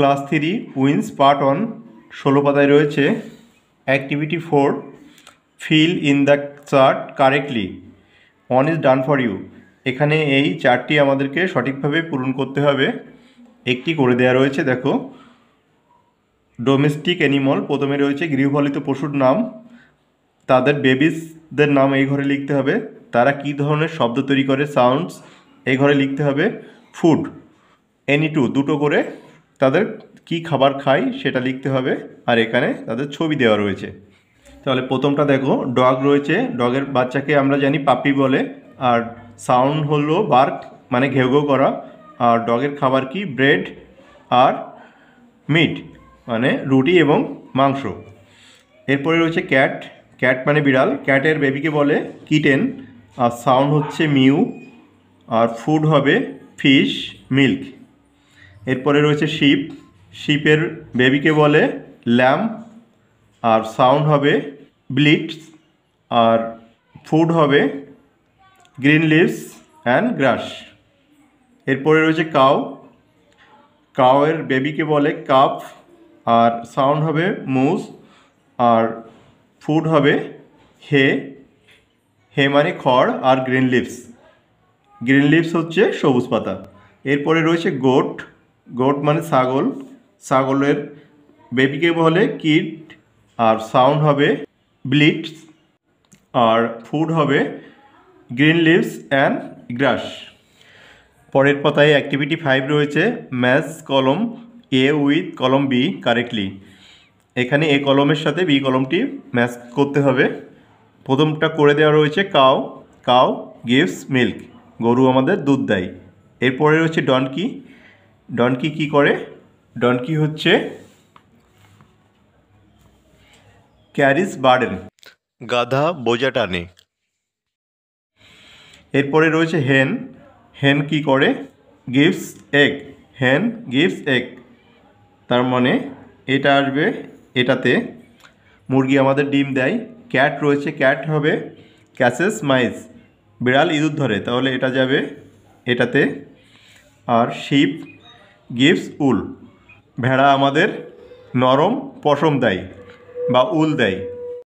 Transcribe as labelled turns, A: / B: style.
A: Class three wings part one ষোলো পাতায় রয়েছে activity four, fill in the chart correctly, one is done for you. এখানে এই চারটি আমাদেরকে সঠিকভাবে পূরণ করতে হবে। একটি করে দেওয়া রয়েছে, দেখো। ডোমেস্টিক অ্যানিমল, প্রথমে রয়েছে গৃহপালিত পশুর নাম। তাদের বেবিসদের নাম এই ঘরে লিখতে হবে। তারা কী ধরনের শব্দ তৈরি করে, সাউন্ডস, এই ঘরে লিখতে হবে। ফুড, এনি টু, দুটো করে তাদের কি খাবার খায় সেটা লিখতে হবে। আর এখানে তাদের ছবি দেওয়া রয়েছে। তাহলে প্রথমটা দেখো, ডগ রয়েছে। ডগের বাচ্চাকে আমরা জানি পাপি বলে। আর সাউন্ড হলো বার্ক মানে ঘেউ ঘেউ করা। আর ডগের খাবার কি? ব্রেড আর মিট মানে রুটি এবং মাংস। এরপরে রয়েছে ক্যাট। ক্যাট মানে বিড়াল। ক্যাটের বেবিকে বলে কিটেন। আর সাউন্ড হচ্ছে মিউ। আর ফুড হবে ফিশ, মিল্ক। এরপরে রয়েছে শিপ। শিপের বেবিকে বলে ল্যাম্প, আর সাউন্ড হবে ব্লিটস, আর ফুড হবে গ্রিন লিভস অ্যান্ড গ্রাস। এরপরে রয়েছে কাউ। কাউয়ের বেবিকে বলে কাপ, আর সাউন্ড হবে মুজ, আর ফুড হবে হে। হে মানে খড় আর গ্রিন লিভস। গ্রিন লিভস হচ্ছে সবুজ পাতা। এরপরে রয়েছে গোট। গোট মানে ছাগল। ছাগলের বেবিকে বলে কিট আর সাউন্ড হবে ব্লিটস আর ফুড হবে গ্রিন লিভস অ্যান্ড গ্রাস পরের পাতায় অ্যাক্টিভিটি ফাইভ রয়েছে match column A with column B correctly এখানে এ কলমের সাথে বি কলমটি ম্যাচ করতে হবে। প্রথমটা করে দেওয়া রয়েছে কাউ কাউ গিভস মিল্ক গরু আমাদের দুধ দেয়। এরপরে রয়েছে ডনকি ডনকি কি করে? ডনকি হচ্ছে ক্যারিস বার্ডেন গাধা বোঝা টানে। এরপরে রয়েছে হেন হেন কি করে? Gives egg hen gives egg তার মানে এটা আসবে এটাতে। মুরগি আমাদের ডিম দেয়। ক্যাট রয়েছে ক্যাট হবে ক্যাসেস মাইস বিড়াল ইঁদুর ধরে তাহলে এটা যাবে এটাতে। আর শিপ গিভস উল। ভেড়া আমাদের নরম পশম দেয় বা উল দেয়।